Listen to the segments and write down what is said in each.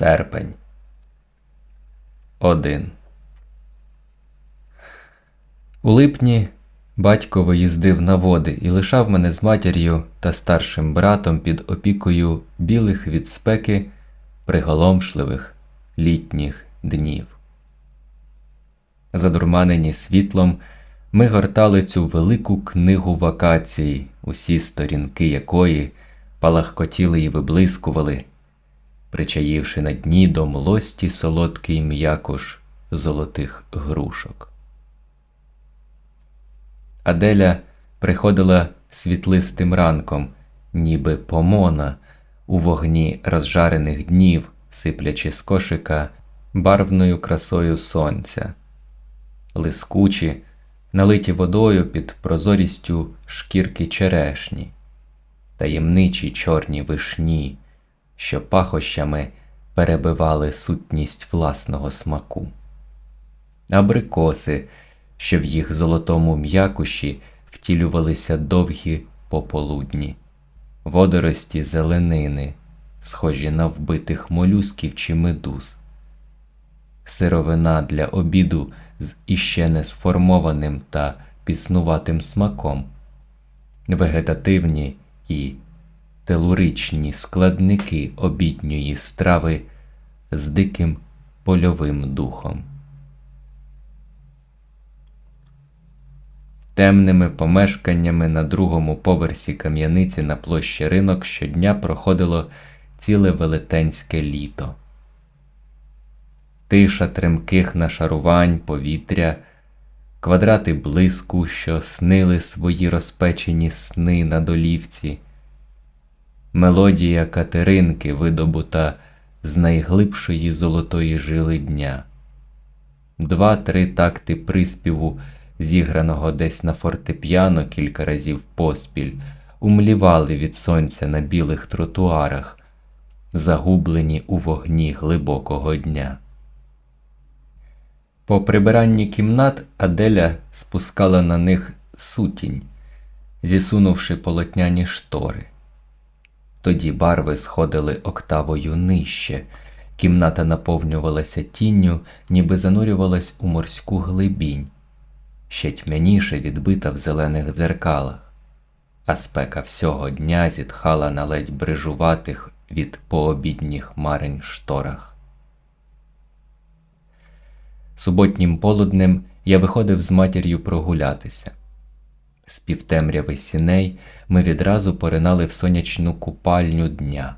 Серпень. Один. У липні батько виїздив на води і лишав мене з матір'ю та старшим братом під опікою білих від спеки приголомшливих літніх днів. Задурманені світлом, ми гортали цю велику книгу вакацій, усі сторінки якої палахкотіли і виблискували, причаївши на дні до млості солодкий м'якуш золотих грушок. Аделя приходила світлистим ранком, ніби помона у вогні розжарених днів, сиплячи з кошика барвною красою сонця, лискучі, налиті водою під прозорістю шкірки черешні, таємничі чорні вишні, що пахощами перебивали сутність власного смаку, абрикоси, що в їх золотому м'якуші втілювалися довгі пополудні, водорості зеленини, схожі на вбитих молюсків чи медуз, сировина для обіду з іще не сформованим та піснуватим смаком, вегетативні і телуричні складники обідньої страви з диким польовим духом. Темними помешканнями на другому поверсі кам'яниці на площі ринок щодня проходило ціле велетенське літо. Тиша тремких нашарувань, повітря, квадрати блиску, що снили свої розпечені сни на долівці, мелодія Катеринки, видобута з найглибшої золотої жили дня, два-три такти приспіву зіграного десь на фортепіано кілька разів поспіль, умлівали від сонця на білих тротуарах, загублені у вогні глибокого дня. По прибиранні кімнат Аделя спускала на них сутінь, зісунувши полотняні штори. Тоді барви сходили октавою нижче, кімната наповнювалася тінню, ніби занурювалась у морську глибінь ще тьмяніше відбита в зелених дзеркалах, а спека всього дня зітхала на ледь брижуватих від пообідніх марень шторах. Суботнім полуднем я виходив з матір'ю прогулятися. З півтемряви сіней ми відразу поринали в сонячну купальню дня.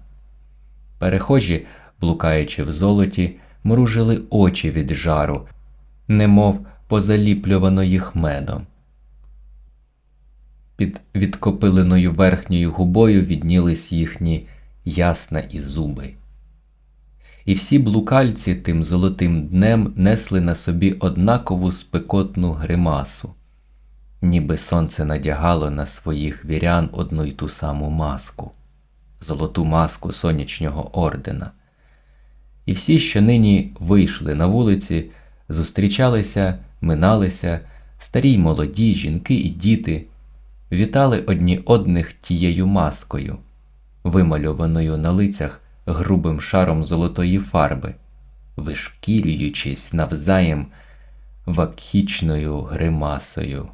Перехожі, блукаючи в золоті, мружили очі від жару, немов позаліплювано їх медом. Під відкопиленою верхньою губою віднілись їхні ясна і зуби. І всі блукальці тим золотим днем несли на собі однакову спекотну гримасу, ниби сонце надягало на своїх вірян одну й ту саму маску, золоту маску сонячного ордена. І всі, що нині вийшли на вулиці, зустрічалися миналися, старі й молоді, жінки і діти, вітали одні одних тією маскою, вимальованою на лицях грубим шаром золотої фарби, вишкірюючись навзаєм вакхічною гримасою,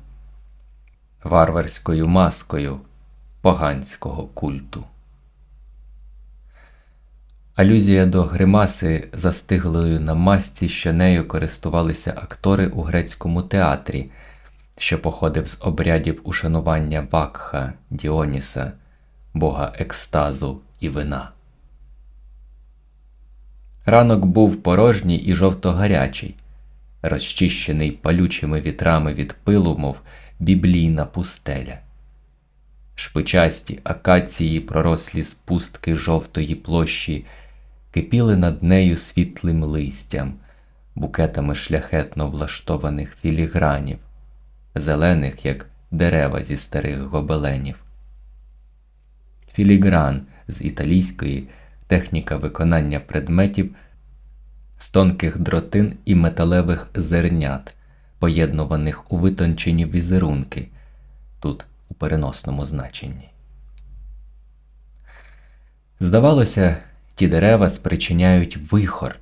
варварською маскою поганського культу. Алюзія до гримаси застиглою на масці, що нею користувалися актори у грецькому театрі, що походив з обрядів ушанування Бакха, Діоніса, бога екстазу і вина. Ранок був порожній і жовто-гарячий, розчищений палючими вітрами від пилу, мов біблійна пустеля. Шпичасті акації пророслі з пустки жовтої площі кипіли над нею світлим листям, букетами шляхетно влаштованих філігранів, зелених, як дерева зі старих гобеленів. Філігран з італійської техніка виконання предметів з тонких дротин і металевих зернят, поєднуваних у витончені візерунки, тут у переносному значенні. Здавалося, ті дерева спричиняють вихор,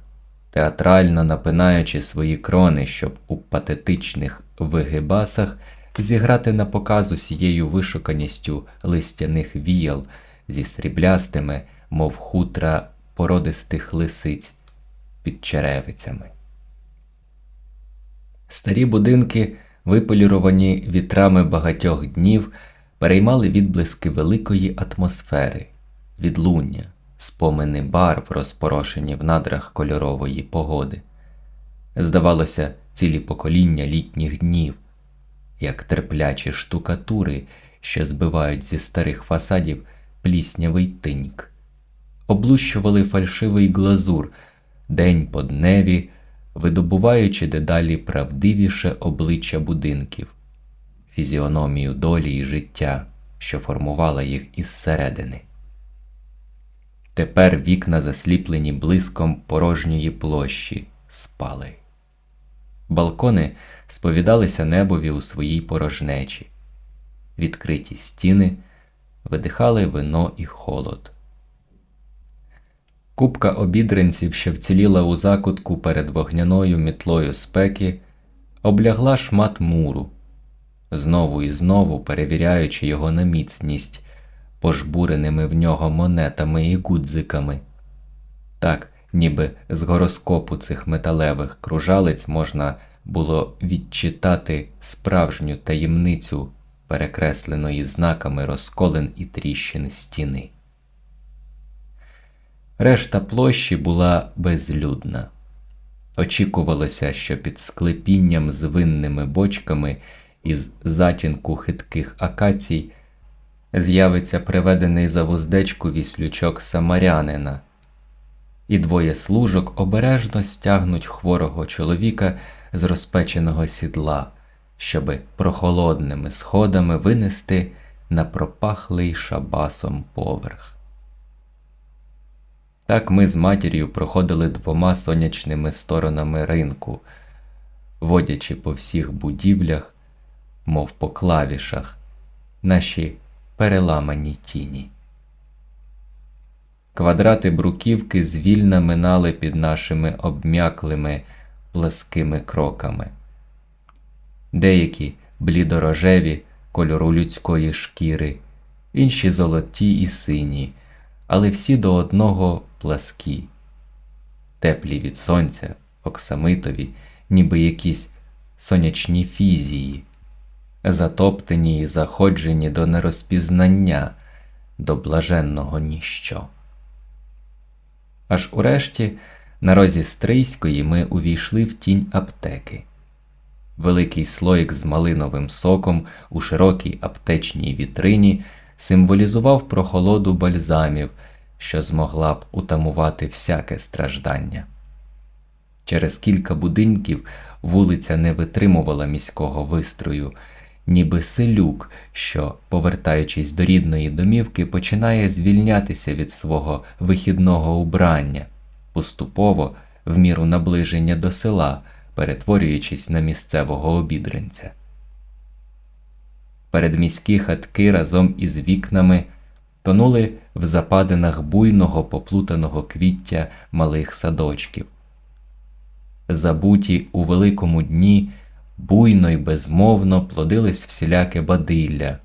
театрально напинаючи свої крони, щоб у патетичних вигибасах зіграти на показ усією вишуканістю листяних віял зі сріблястими, мов хутра породистих лисиць під черевицями. Старі будинки, виполіровані вітрами багатьох днів, переймали відблиски великої атмосфери, відлуння, спомини барв, розпорошені в надрах кольорової погоди. Здавалося, цілі покоління літніх днів, як терплячі штукатури, що збивають зі старих фасадів пліснявий тиньк, облущували фальшивий глазур день по дневі, видобуваючи дедалі правдивіше обличчя будинків, фізіономію долі і життя, що формувала їх із середини. Тепер вікна, засліплені блиском порожньої площі, спали. Балкони сповідалися небові у своїй порожнечі, відкриті стіни видихали вино і холод. Купка обідренців, що вціліла у закутку перед вогняною мітлою спеки, облягла шмат муру, знову і знову перевіряючи його на міцність пожбуреними в нього монетами і гудзиками. Так, ніби з гороскопу цих металевих кружалиць можна було відчитати справжню таємницю, перекресленої знаками розколин і тріщин стіни. Решта площі була безлюдна. Очікувалося, що під склепінням з винними бочками із затінку хитких акацій з'явиться приведений за вуздечку віслючок самарянина, і двоє служок обережно стягнуть хворого чоловіка з розпеченого сідла, щоби прохолодними сходами винести на пропахлий шабасом поверх. Так ми з матір'ю проходили двома сонячними сторонами ринку, водячи по всіх будівлях, мов по клавішах, наші переламані тіні. Квадрати бруківки звільно минали під нашими обм'яклими плескими кроками, деякі блідорожеві кольору людської шкіри, інші золоті і сині, але всі до одного пласкі, теплі від сонця, оксамитові, ніби якісь сонячні фізії, затоптані і заходжені до нерозпізнання, до блаженного ніщо. Аж урешті, на розі Стрийської, ми увійшли в тінь аптеки. Великий слоїк з малиновим соком у широкій аптечній вітрині символізував прохолоду бальзамів, що змогла б утамувати всяке страждання. Через кілька будинків вулиця не витримувала міського вистрою, ніби селюк, що, повертаючись до рідної домівки, починає звільнятися від свого вихідного убрання, поступово, в міру наближення до села, перетворюючись на місцевого обідренця. Передміські хатки разом із вікнами тонули в западинах буйного поплутаного квіття малих садочків. Забуті у великому дні буйно й безмовно плодились всіляке бадилля,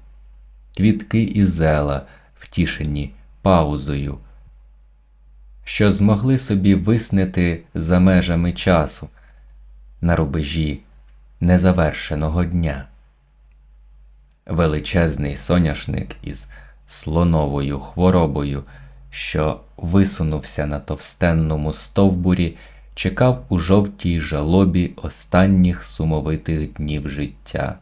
квітки і зела, втішені паузою, що змогли собі виснити за межами часу на рубежі незавершеного дня. Величезний соняшник із слоновою хворобою, що висунувся на товстенному стовбурі, чекав у жовтій жалобі останніх сумовитих днів життя,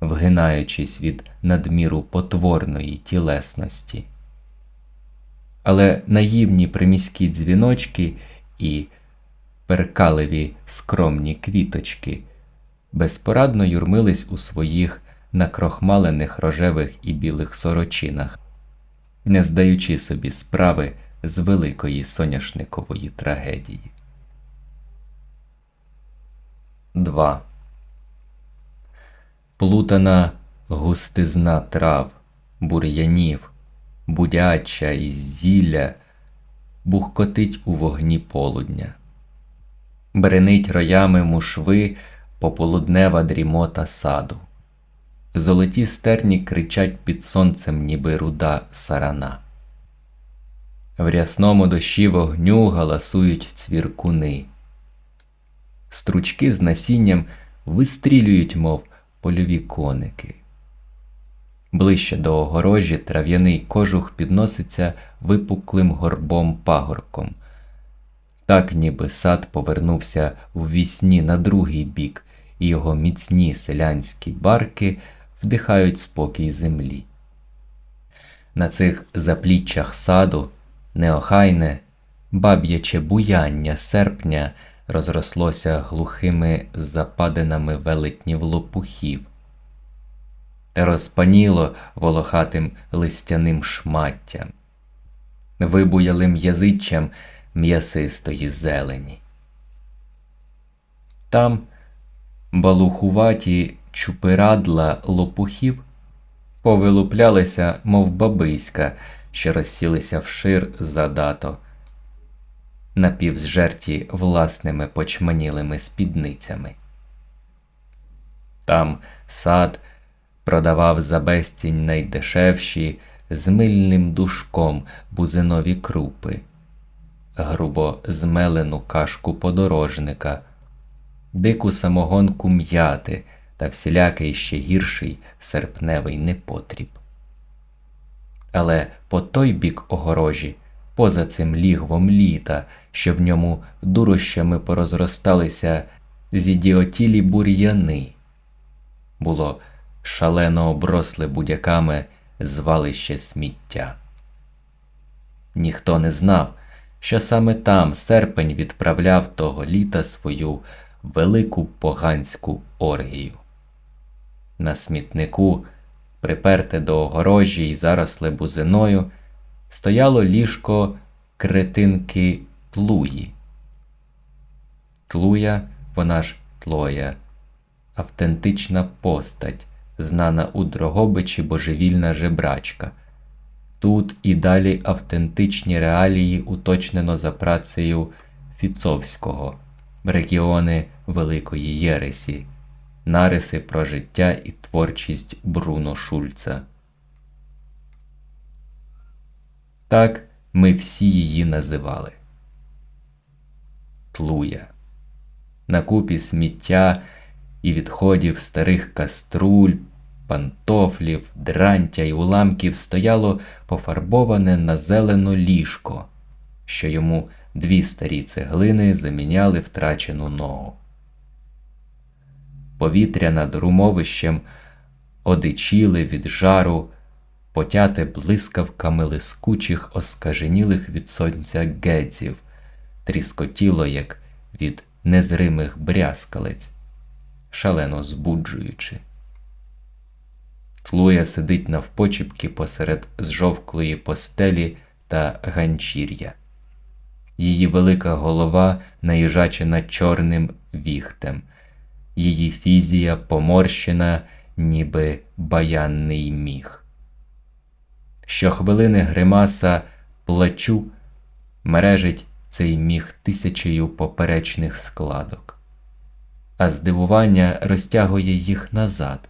вгинаючись від надміру потворної тілесності. Але наївні приміські дзвіночки і перкаливі скромні квіточки безпорадно юрмились у своїх накрохмалених рожевих і білих сорочинах, не здаючи собі справи з великої соняшникової трагедії. 2. Плутана густизна трав, бур'янів, будяча і зілля бухкотить у вогні полудня. Бренить роями мушви пополуднева дрімота саду. Золоті стерні кричать під сонцем, ніби руда сарана. В рясному дощі вогню галасують цвіркуни. Стручки з насінням вистрілюють, мов польові коники. Ближче до огорожі трав'яний кожух підноситься випуклим горбом пагорком. Так ніби сад повернувся в вісні на другий бік, і його міцні селянські барки вдихають спокій землі. На цих запліччях саду неохайне, баб'яче буяння серпня розрослося глухими западинами велетнів лопухів, розпаніло волохатим листяним шматтям, вибуялим язиччям м'ясистої зелені. Там балухуваті чупирадла лопухів повилуплялися, мов бабиська, що розсілися вшир задато, напівзжерті власними почманілими спідницями. Там сад продавав за безцінь найдешевші з мильним душком бузинові крупи, грубо змелену кашку подорожника, дику самогонку м'яти та всілякий ще гірший серпневий непотріб. Але по той бік огорожі, поза цим лігвом літа, що в ньому дурощами порозросталися зідіотілі бур'яни, було шалено обросле будяками звалище сміття. Ніхто не знав, що саме там серпень відправляв того літа свою велику поганську оргію. На смітнику, приперте до огорожі й заросле бузиною, стояло ліжко кретинки тлуї. Тлуя, вона ж тлоя, автентична постать, знана у Дрогобичі божевільна жебрачка. Тут і далі автентичні реалії уточнено за працею Фіцовського, регіони Великої Єресі нариси про життя і творчість Бруно Шульца. Так ми всі її називали Тлуя. На купі сміття і відходів старих каструль, пантофлів, дрантя й уламків стояло пофарбоване на зелено ліжко, що йому дві старі цеглини заміняли втрачену ногу повітря над румовищем одичіли від жару, потяте блискавками лискучих, оскаженілих від сонця гедзів, тріскотіло, як від незримих брязкалець, шалено збуджуючи. Тлуя сидить навпочіпки посеред зжовклої постелі та ганчір'я. Її велика голова наїжачена чорним віхтем її фізія поморщена, ніби баянний міг. Щохвилини гримаса плачу мережить цей міг тисячею поперечних складок, а здивування розтягує їх назад,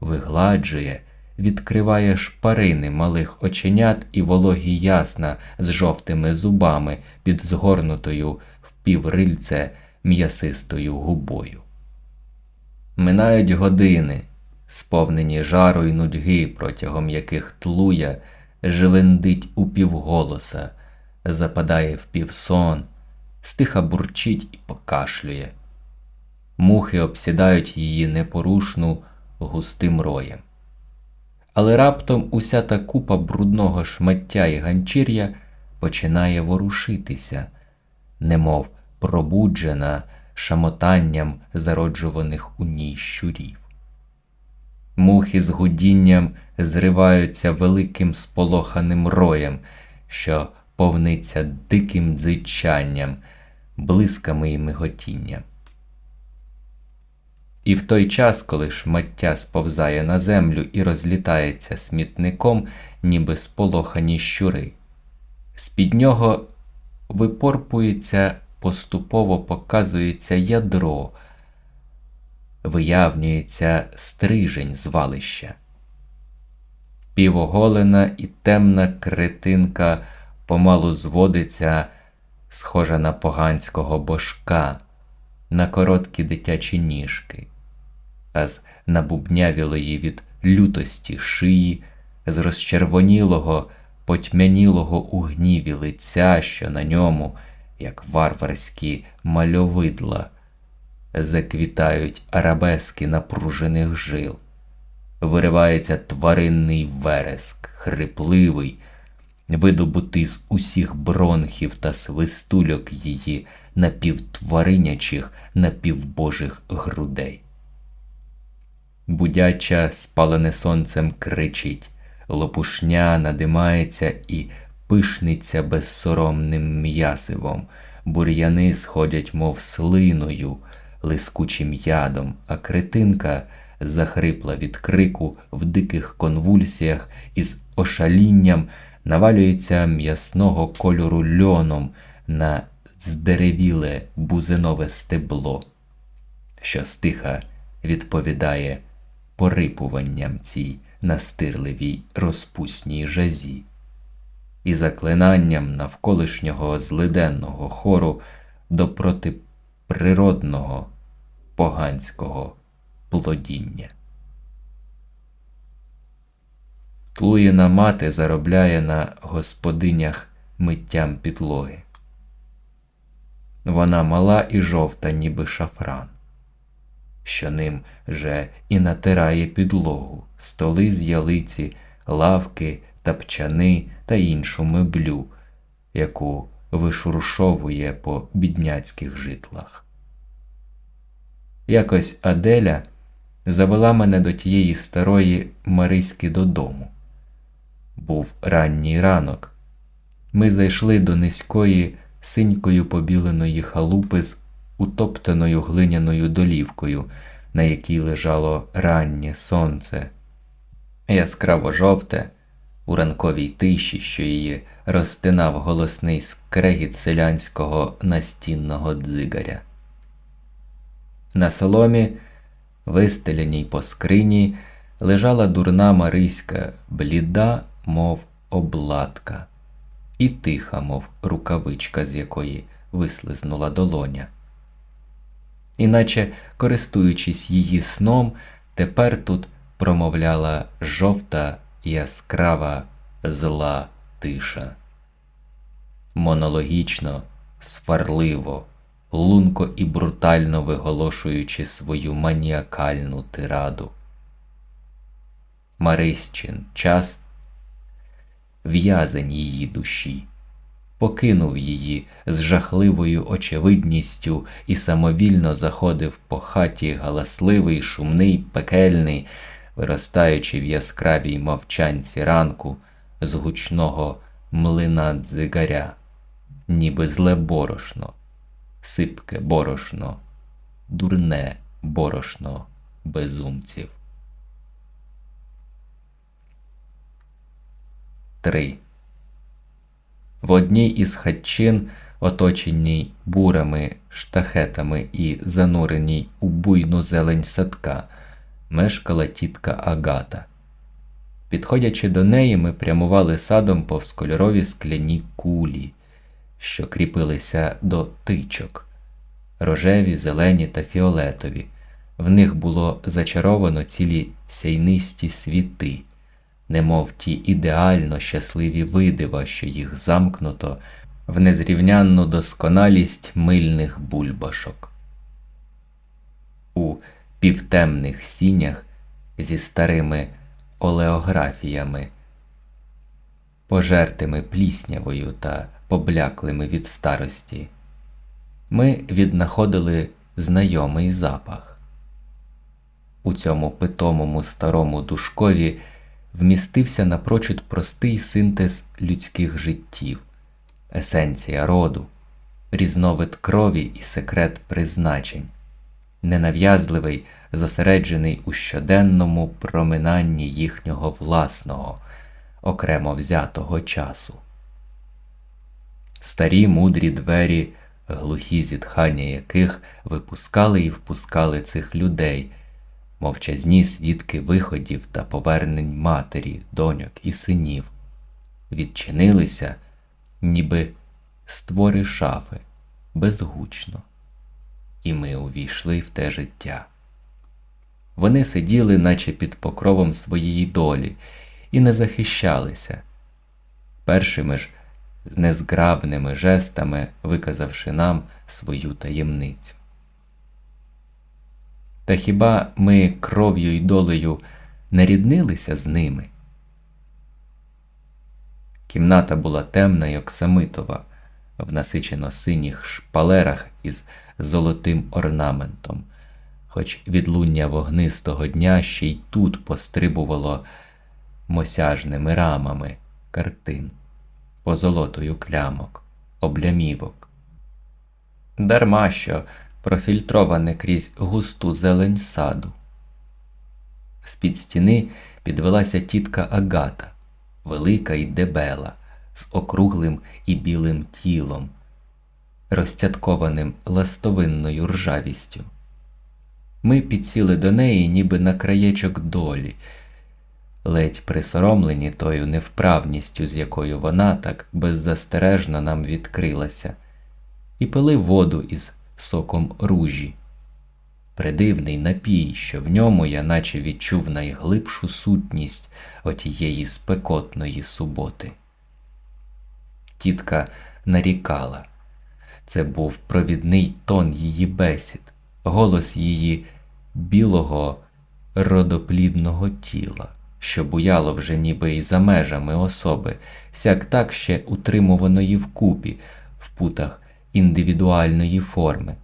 вигладжує, відкриває шпарини малих оченят і вологі ясна з жовтими зубами під згорнутою в піврильце м'ясистою губою. Минають години, сповнені жару й нудьги, протягом яких тлуя живендить у півголоса, западає в півсон, стиха бурчить і покашлює. Мухи обсідають її непорушну густим роєм. Але раптом уся та купа брудного шмаття і ганчір'я починає ворушитися, немов пробуджена шамотанням зароджуваних у ній щурів. Мухи з гудінням зриваються великим сполоханим роєм, що повниться диким дзичанням, блисками і миготінням. І в той час, коли шмаття сповзає на землю і розлітається смітником, ніби сполохані щури, з під нього випорпується, поступово показується ядро, виявнюється стрижень звалища. Півоголена і темна кретинка помалу зводиться, схожа на поганського божка, на короткі дитячі ніжки, а з набубнявілої від лютості шиї, з розчервонілого, потьмянілого у гніві лиця, що на ньому, як варварські мальовидла, заквітають арабески напружених жил виривається тваринний вереск, хрипливий, видобутий з усіх бронхів та свистульок її напівтваринячих, напівбожих грудей. Будяча, спалене сонцем, кричить, лопушня надимається і пишниться безсоромним м'ясивом, бур'яни сходять, мов слиною, лискучим ядом, а критинка – захрипла від крику в диких конвульсіях і з ошалінням навалюється м'ясного кольору льоном на здеревіле бузинове стебло, що стиха відповідає порипуванням цій настирливій розпусній жазі. І заклинанням навколишнього злиденного хору до протиприродного поганського плодіння. Тлуїна мати заробляє на господинях миттям підлоги. Вона мала і жовта, ніби шафран, що ним же і натирає підлогу, столи з ялиці, лавки, тапчани та іншу меблю, яку вишуршовує по бідняцьких житлах. Якось Аделя завела мене до тієї старої Мариськи додому. Був ранній ранок. Ми зайшли до низької синькою побіленої халупи з утоптаною глиняною долівкою, на якій лежало раннє сонце, яскраво жовте, у ранковій тиші, що її розтинав голосний скрегіт селянського настінного дзигаря. На соломі вистеляній по скрині, лежала дурна Мариська, бліда, мов обладка, і тиха, мов рукавичка, з якої вислизнула долоня. Іначе, користуючись її сном, тепер тут промовляла жовта яскрава зла тиша. Монологічно, сварливо лунко і брутально виголошуючи свою маніакальну тираду. Марисчин час в'язень її душі, покинув її з жахливою очевидністю і самовільно заходив по хаті галасливий, шумний, пекельний, виростаючи в яскравій мовчанці ранку з гучного млина дзигаря, ніби зле борошно сипке борошно, дурне борошно безумців. 3. В одній із хатчин, оточеній бурами, штахетами і зануреній у буйну зелень садка, мешкала тітка Агата. Підходячи до неї, ми прямували садом повз кольорові скляні кулі що кріпилися до тичок рожеві, зелені та фіолетові. В них було зачаровано цілі сяйнисті світи, немов ті ідеально щасливі видива, що їх замкнуто в незрівнянну досконалість мильних бульбашок. У півтемних сінях зі старими олеографіями, пожертими пліснявою та побляклими від старості, ми віднаходили знайомий запах. У цьому питомому старому душкові вмістився напрочуд простий синтез людських життів, есенція роду, різновид крові і секрет призначень, ненав'язливий, зосереджений у щоденному проминанні їхнього власного, окремо взятого часу. Старі мудрі двері, глухі зітхання яких випускали і впускали цих людей, мовчазні свідки виходів та повернень матері, доньок і синів, відчинилися, ніби створи шафи, безгучно, і ми увійшли в те життя. Вони сиділи, наче під покровом своєї долі, і не захищалися. Першими ж з незграбними жестами виказавши нам свою таємницю. Та хіба ми кров'ю й долею не ріднилися з ними? Кімната була темна й оксамитова, в насичено синіх шпалерах із золотим орнаментом, хоч відлуння вогнистого дня ще й тут пострибувало мосяжними рамами картин, позолотою клямок, облямівок. Дарма що профільтроване крізь густу зелень саду. З-під стіни підвелася тітка Агата, велика й дебела, з округлим і білим тілом, розцяткованим ластовинною ржавістю. Ми підсіли до неї, ніби на краєчок долі, ледь присоромлені тою невправністю, з якою вона так беззастережно нам відкрилася, і пили воду із соком ружі. Придивний напій, що в ньому я наче відчув найглибшу сутність отієї спекотної суботи. Тітка нарікала. Це був провідний тон її бесід, голос її білого родоплідного тіла, що буяло вже ніби й за межами особи, сяк так ще утримуваної вкупі, в путах індивідуальної форми.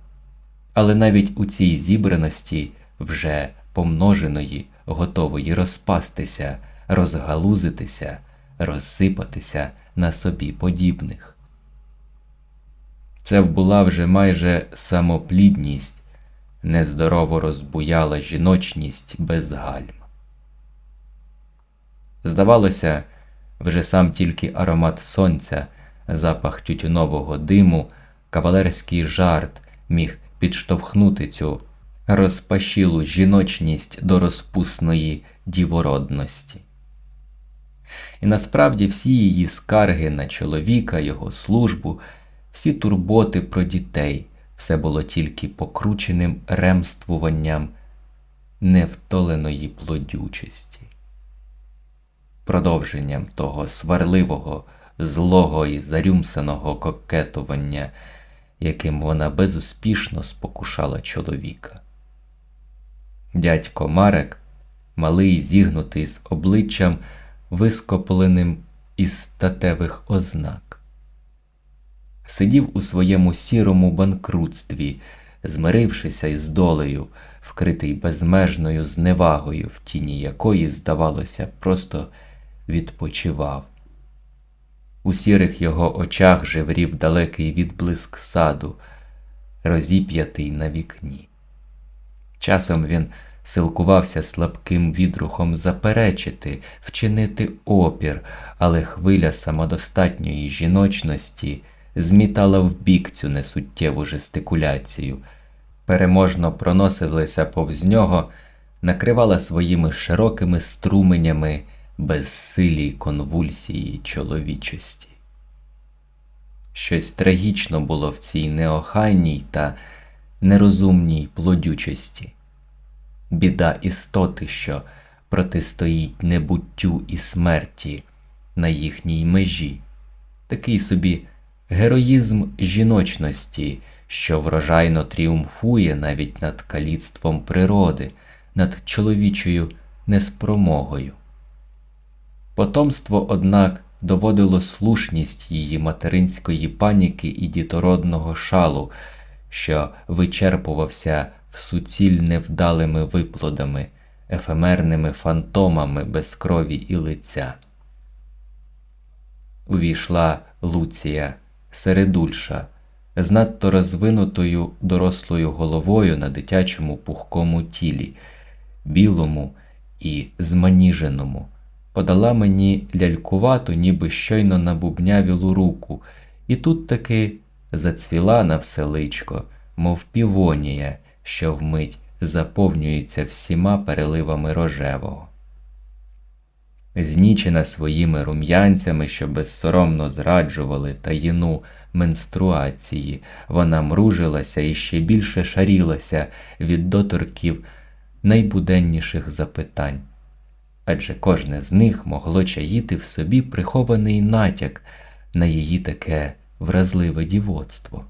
Але навіть у цій зібраності, вже помноженої, готової розпастися, розгалузитися, розсипатися на собі подібних. Це була вже майже самоплідність, нездорово розбуяла жіночність без гальм. Здавалося, вже сам тільки аромат сонця, запах тютюнового диму, кавалерський жарт міг підштовхнути цю розпашілу жіночність до розпусної дівородності. І насправді всі її скарги на чоловіка, його службу, всі турботи про дітей, все було тільки покрученим ремствуванням невтоленої плодючості, продовженням того сварливого, злого і зарюмсаного кокетування, яким вона безуспішно спокушала чоловіка. Дядько Марек, малий зігнутий з обличчям, вископленим із статевих ознак. Сидів у своєму сірому банкрутстві, змирившися із долею, вкритий безмежною зневагою, в тіні якої, здавалося, просто відпочивав. У сірих його очах жеврів далекий відблиск саду, розіп'ятий на вікні. Часом він силкувався слабким відрухом заперечити, вчинити опір, але хвиля самодостатньої жіночності змітала вбік цю несуттєву жестикуляцію, переможно проносилася повз нього, накривала своїми широкими струменями безсилі конвульсії чоловічості. Щось трагічно було в цій неохайній та нерозумній плодючості, біда істоти, що протистоїть небуттю і смерті на їхній межі, такий собі героїзм жіночності, що врожайно тріумфує навіть над каліцтвом природи, над чоловічою неспромогою. Потомство, однак, доводило слушність її материнської паніки і дітородного шалу, що вичерпувався суціль невдалими виплодами, ефемерними фантомами без крові і лиця. Увійшла Луція середульша, з надто розвинутою дорослою головою на дитячому пухкому тілі, білому і зманіженому подала мені лялькувату, ніби щойно набубнявілу руку, І тут таки зацвіла на все личко, мов півонія, що вмить заповнюється всіма переливами рожевого. Знічена своїми рум'янцями, що безсоромно зраджували таїну менструації, вона мружилася і ще більше шарілася від доторків найбуденніших запитань, адже кожне з них могло чаїти в собі прихований натяк на її таке вразливе дівоцтво.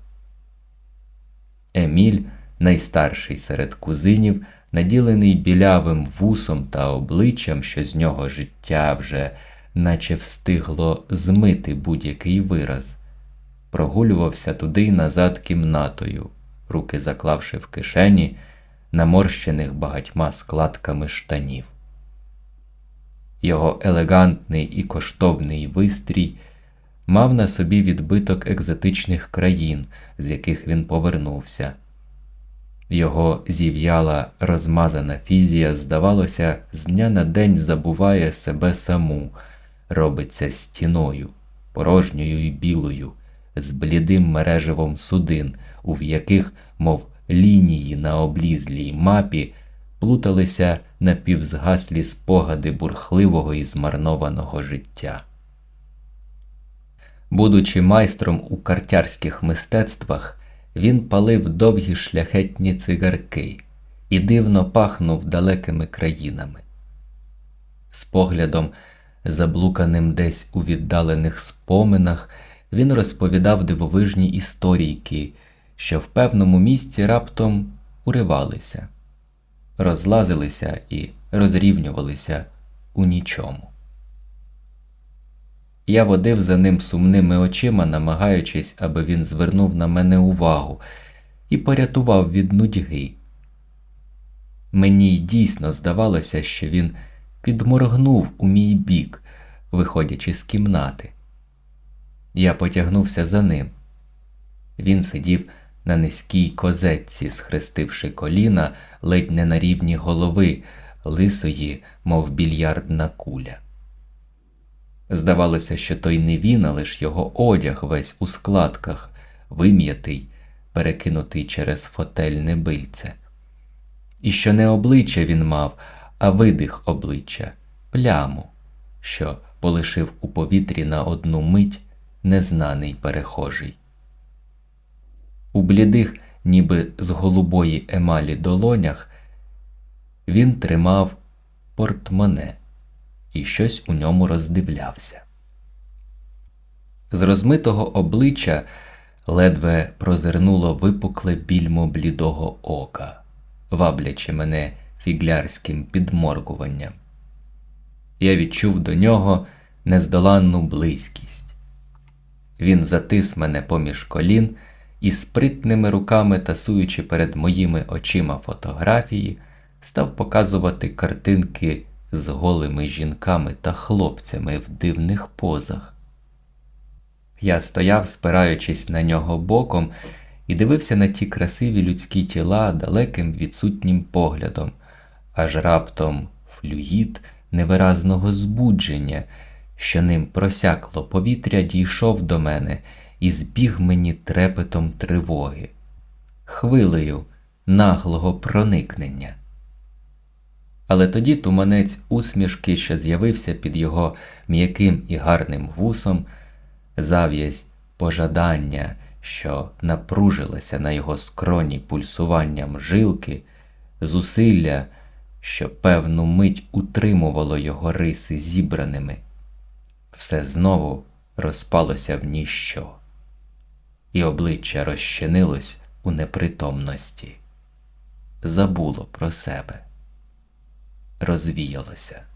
Еміль, найстарший серед кузинів, наділений білявим вусом та обличчям, що з нього життя вже наче встигло змити будь-який вираз, прогулювався туди й назад кімнатою, руки заклавши в кишені, наморщених багатьма складками штанів. Його елегантний і коштовний вистрій мав на собі відбиток екзотичних країн, з яких він повернувся. Його зів'яла розмазана фізія, здавалося, з дня на день забуває себе саму, робиться стіною, порожньою і білою, з блідим мереживом судин, у яких, мов лінії на облізлій мапі, плуталися напівзгаслі спогади бурхливого і змарнованого життя. Будучи майстром у картярських мистецтвах, він палив довгі шляхетні цигарки і дивно пахнув далекими країнами. З поглядом, заблуканим десь у віддалених споминах, він розповідав дивовижні історійки, що в певному місці раптом уривалися, розлазилися і розрівнювалися у нічому. Я водив за ним сумними очима, намагаючись, аби він звернув на мене увагу і порятував від нудьги. Мені дійсно здавалося, що він підморгнув у мій бік, виходячи з кімнати. Я потягнувся за ним. Він сидів на низькій козетці, схрестивши коліна ледь не на рівні голови, лисої, мов більярдна куля. Здавалося, що той не він, а лиш його одяг весь у складках, вим'ятий, перекинутий через фотельне бильце. І що не обличчя він мав, а видих обличчя, пляму, що полишив у повітрі на одну мить незнаний перехожий. У блідих, ніби з голубої емалі долонях, він тримав портмоне і щось у ньому роздивлявся. З розмитого обличчя ледве прозирнуло випукле більмо блідого ока, ваблячи мене фіглярським підморгуванням. Я відчув до нього нездоланну близькість. Він затис мене поміж колін і спритними руками, тасуючи перед моїми очима фотографії, став показувати картинки з голими жінками та хлопцями в дивних позах. Я стояв, спираючись на нього боком, і дивився на ті красиві людські тіла далеким відсутнім поглядом, аж раптом флюїд невиразного збудження, що ним просякло повітря, дійшов до мене і збіг мені трепетом тривоги, хвилею наглого проникнення. Але тоді туманець усмішки, що з'явився під його м'яким і гарним вусом, зав'язь пожадання, що напружилася на його скроні пульсуванням жилки, зусилля, що певну мить утримувало його риси зібраними, все знову розпалося в ніщо, і обличчя розчинилось у непритомності, забуло про себе розвіялося.